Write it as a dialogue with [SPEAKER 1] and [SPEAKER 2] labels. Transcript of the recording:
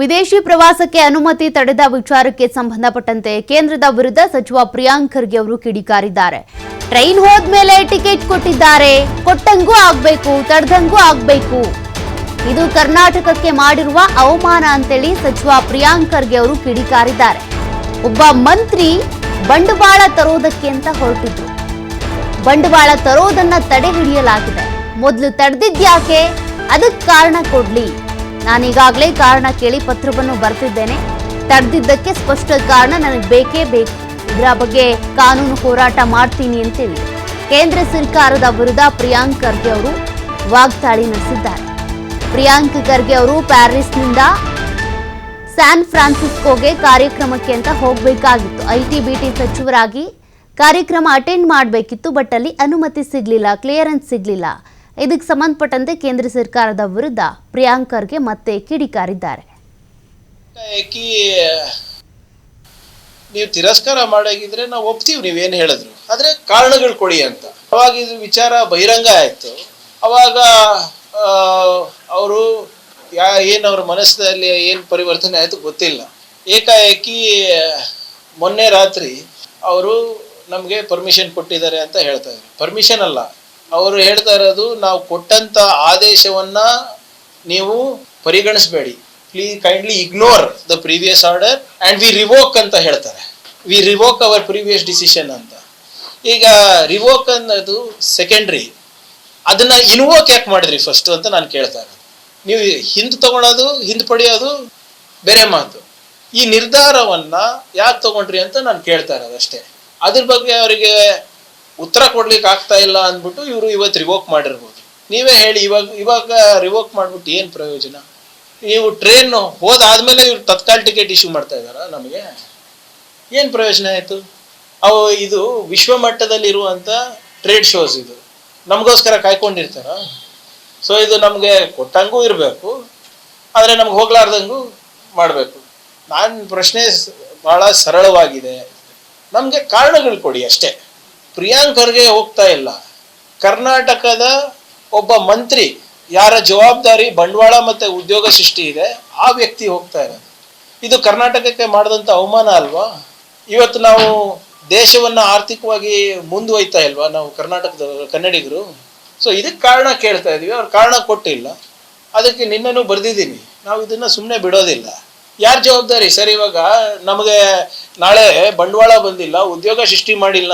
[SPEAKER 1] ವಿದೇಶಿ ಪ್ರವಾಸಕ್ಕೆ ಅನುಮತಿ ತಡೆದ ವಿಚಾರಕ್ಕೆ ಸಂಬಂಧಪಟ್ಟಂತೆ ಕೇಂದ್ರದ ವಿರುದ್ಧ ಸಚಿವ ಪ್ರಿಯಾಂಕ್ ಖರ್ಗೆ ಅವರು ಕಿಡಿಕಾರಿದ್ದಾರೆ. ಟ್ರೈನ್ ಹೋದ್ಮೇಲೆ ಟಿಕೆಟ್ ಕೊಟ್ಟಿದ್ದಾರೆ. ಕೊಟ್ಟಂಗೂ ಆಗ್ಬೇಕು, ತಡೆದಂಗೂ ಆಗ್ಬೇಕು. ಇದು ಕರ್ನಾಟಕಕ್ಕೆ ಮಾಡಿರುವ ಅವಮಾನ ಅಂತೇಳಿ ಸಚಿವ ಪ್ರಿಯಾಂಕ್ ಖರ್ಗೆ ಅವರು ಕಿಡಿಕಾರಿದ್ದಾರೆ. ಒಬ್ಬ ಮಂತ್ರಿ ಬಂಡವಾಳ ತರೋದಕ್ಕೆ ಅಂತ ಹೊರಟಿದ್ರು. ಬಂಡವಾಳ ತರೋದನ್ನ ತಡೆ ಹಿಡಿಯಲಾಗಿದೆ ಮೊದಲು ತಡೆದಿದ್ಯಾಕೆ ಅದಕ್ಕೆ ಕಾರಣ ಕೊಡ್ಲಿ. ನಾನೀಗಾಗಲೇ ಕಾರಣ ಕೇಳಿ ಪತ್ರವನ್ನು ಬರೆದಿದ್ದೇನೆ ತಡೆದಿದ್ದಕ್ಕೆ ಸ್ಪಷ್ಟ ಕಾರಣ ನನಗೆ ಬೇಕೇ ಬೇಕು. ಇದರ ಬಗ್ಗೆ ಕಾನೂನು ಹೋರಾಟ ಮಾಡ್ತೀನಿ ಅಂತೇಳಿ. ಕೇಂದ್ರ ಸರ್ಕಾರದ ವಿರುದ್ಧ ಪ್ರಿಯಾಂಕ್ ಖರ್ಗೆ ಅವರು ವಾಗ್ದಾಳಿ ನಡೆಸಿದ್ದಾರೆ. ಪ್ರಿಯಾಂಕ್ ಖರ್ಗೆ ಅವರು ಪ್ಯಾರಿಸ್ನಿಂದ ಸ್ಯಾನ್ ಫ್ರಾನ್ಸಿಸ್ಕೋಗೆ ಕಾರ್ಯಕ್ರಮಕ್ಕೆ ಅಂತ ಹೋಗಬೇಕಾಗಿತ್ತು. ಐ ಟಿ ಬಿ ಟಿ ಸಚಿವರಾಗಿ ಕಾರ್ಯಕ್ರಮ ಅಟೆಂಡ್ ಮಾಡಬೇಕಿತ್ತು, ಬಟ್ ಅಲ್ಲಿ ಅನುಮತಿ ಸಿಗಲಿಲ್ಲ, ಕ್ಲಿಯರೆನ್ಸ್ ಸಿಗಲಿಲ್ಲ. ಇದಕ್ಕೆ ಸಂಬಂಧಪಟ್ಟಂತೆ ಕೇಂದ್ರ ಸರ್ಕಾರದ ವಿರುದ್ಧ ಪ್ರಿಯಾಂಕರ್ಗೆ ಮತ್ತೆ ಕಿಡಿಕಾರಿದ್ದಾರೆ.
[SPEAKER 2] ನೀವು ತಿರಸ್ಕಾರ ಮಾಡಿದ್ರೆ ನಾವು ಒಪ್ತೀವಿ ನೀವೇನು ಹೇಳಿದ್ರು. ಆದರೆ ಕಾರಣಗಳು ಕೊಡಿ ಅಂತ. ಅವಾಗ ಇದು ವಿಚಾರ ಬಹಿರಂಗ ಆಯಿತು. ಅವಾಗ ಅವರು ಯಾ, ಏನು ಅವ್ರ ಮನಸ್ಸಿನಲ್ಲಿ ಏನು ಪರಿವರ್ತನೆ ಆಯಿತು ಗೊತ್ತಿಲ್ಲ. ಏಕಾಏಕಿ, ಮೊನ್ನೆ ರಾತ್ರಿ ಅವರು ನಮಗೆ ಪರ್ಮಿಷನ್ ಕೊಟ್ಟಿದ್ದಾರೆ ಅಂತ ಹೇಳ್ತಾ ಇದ್ರು. ಪರ್ಮಿಷನ್ ಅಲ್ಲ. ಅವರು ಹೇಳ್ತಾ ಇರೋದು, ನಾವು ಕೊಟ್ಟಂತ ಆದೇಶವನ್ನ ನೀವು ಪರಿಗಣಿಸಬೇಡಿ. Please kindly ignore the previous order and we revoke ಅಂತ ಹೇಳ್ತಾರೆ. We revoke our previous decision ಅಂತ. ಈಗ ರಿವೋಕ್ ಅನ್ನೋದು ಸೆಕೆಂಡ್ರಿ ಅದನ್ನ ಇನ್ವೋಕ್ ಯಾಕೆ ಮಾಡಿದ್ರಿ ಫಸ್ಟ್ ಅಂತ ನಾನು ಕೇಳ್ತಾ ಇರೋದು. ನೀವು ಹಿಂದೆ ತಗೊಳೋದು, ಹಿಂದೆ ಪಡೆಯೋದು, ಬೇರೆ ಮಾತು. ಈ ನಿರ್ಧಾರವನ್ನ ಯಾಕೆ ತಗೊಂಡ್ರಿ ಅಂತ ನಾನು ಕೇಳ್ತಾ ಇರೋದು ಅಷ್ಟೇ. ಅದ್ರ ಬಗ್ಗೆ ಅವರಿಗೆ ಉತ್ತರ ಕೊಡ್ಲಿಕ್ಕೆ ಆಗ್ತಾ ಇಲ್ಲ ಅಂದ್ಬಿಟ್ಟು ಇವರು ಇವತ್ತು ರಿವೋಕ್ ಮಾಡಿರ್ಬೋದು. ನೀವೇ ಹೇಳಿ, ಇವಾಗ ಇವಾಗ ರಿವೋಕ್ ಮಾಡ್ಬಿಟ್ಟು ಏನು ಪ್ರಯೋಜನ? ನೀವು ಟ್ರೈನ್ ಹೋದಾದ್ಮೇಲೆ ಇವ್ರು ತತ್ಕಾಲ್ ಟಿಕೆಟ್ ಇಶ್ಯೂ ಮಾಡ್ತಾ ಇದ್ದಾರಾ ನಮಗೆ? ಏನು ಪ್ರಯೋಜನ ಆಯಿತು? ಅವು ಇದು ವಿಶ್ವ ಮಟ್ಟದಲ್ಲಿ ಇರುವಂಥ ಟ್ರೇಡ್ ಶೋಸ್ ಇದು. ನಮಗೋಸ್ಕರ ಕಾಯ್ಕೊಂಡಿರ್ತಾರ? ಸೊ ಇದು ನಮಗೆ ಕೊಟ್ಟಂಗೂ ಇರಬೇಕು, ಆದರೆ ನಮ್ಗೆ ಹೋಗ್ಲಾರ್ದಂಗೂ ಮಾಡಬೇಕು. ನಾನು ಪ್ರಶ್ನೆ ಬಹಳ ಸರಳವಾಗಿದೆ. ನಮಗೆ ಕಾರಣಗಳು ಕೊಡಿ ಅಷ್ಟೇ. ಪ್ರಿಯಾಂಕ್ ಖರ್ಗೆ ಹೋಗ್ತಾ ಇಲ್ಲ. ಕರ್ನಾಟಕದ ಒಬ್ಬ ಮಂತ್ರಿ, ಯಾರ ಜವಾಬ್ದಾರಿ ಬಂಡವಾಳ ಮತ್ತೆ ಉದ್ಯೋಗ ಸೃಷ್ಟಿ ಇದೆ, ಆ ವ್ಯಕ್ತಿ ಹೋಗ್ತಾ ಇರೋದು. ಇದು ಕರ್ನಾಟಕಕ್ಕೆ ಮಾಡಿದಂಥ ಅವಮಾನ ಅಲ್ವಾ? ಇವತ್ತು ನಾವು ದೇಶವನ್ನ ಆರ್ಥಿಕವಾಗಿ ಮುಂದುವೈತಾ ಇಲ್ವಾ? ನಾವು ಕರ್ನಾಟಕದ ಕನ್ನಡಿಗರು. ಸೊ ಇದಕ್ಕೆ ಕಾರಣ ಕೇಳ್ತಾ ಇದೀವಿ. ಅವ್ರು ಕಾರಣ ಕೊಟ್ಟಿಲ್ಲ. ಅದಕ್ಕೆ ನಿನ್ನೂ ಬರ್ದಿದ್ದೀನಿ. ನಾವು ಇದನ್ನ ಸುಮ್ಮನೆ ಬಿಡೋದಿಲ್ಲ. ಯಾರ ಜವಾಬ್ದಾರಿ? ಸರ್, ಇವಾಗ ನಮಗೆ ನಾಳೆ ಬಂಡವಾಳ ಬಂದಿಲ್ಲ, ಉದ್ಯೋಗ ಸೃಷ್ಟಿ ಮಾಡಿಲ್ಲ.